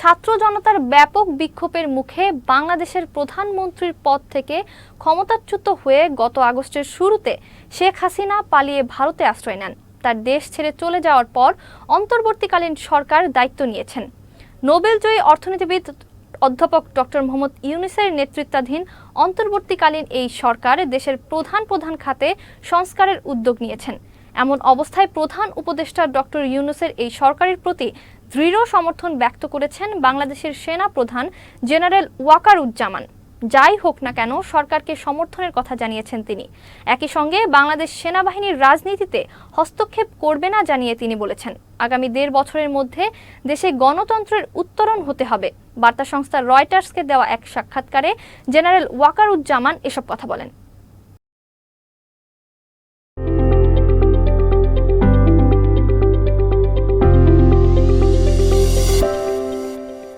ছাত্র জনতার ব্যাপক বিক্ষোভের মুখে বাংলাদেশের প্রধানমন্ত্রীর পদ থেকে ক্ষমতাচ্যুত হয়ে গত আগস্টের শুরুতে শেখ হাসিনা পালিয়ে ভারতে আশ্রয় নেন। তার দেশ ছেড়ে চলে যাওয়ার পর অন্তর্বর্তীকালীন সরকার দায়িত্ব নিয়েছেন। নোবেলজয়ী অর্থনীতিবিদ অধ্যাপক ডক্টর মোহাম্মদ ইউনিসের নেতৃত্বাধীন অন্তর্বর্তীকালীন এই সরকার দেশের প্রধান প্রধান খাতে সংস্কারের উদ্যোগ নিয়েছেন। এমন অবস্থায় প্রধান উপদেষ্টা ডক্টর ইউনুসের এই সরকারের প্রতি দৃঢ় সমর্থন ব্যক্ত করেছেন বাংলাদেশের সেনা প্রধান জেনারেল ওয়াকারুজ্জামান। যাই হোক না কেন, সরকারকে সমর্থনের কথা জানিয়েছেন তিনি। একই সঙ্গে বাংলাদেশ সেনাবাহিনীর রাজনীতিতে হস্তক্ষেপ করবে না জানিয়ে তিনি বলেছেন। আগামী দেড় বছরের মধ্যে দেশে গণতন্ত্রের উত্তরণ হতে হবে। বার্তা সংস্থা রয়টার্সকে দেওয়া এক সাক্ষাৎকারে জেনারেল ওয়াকারুজ্জামান এসব কথা বলেন।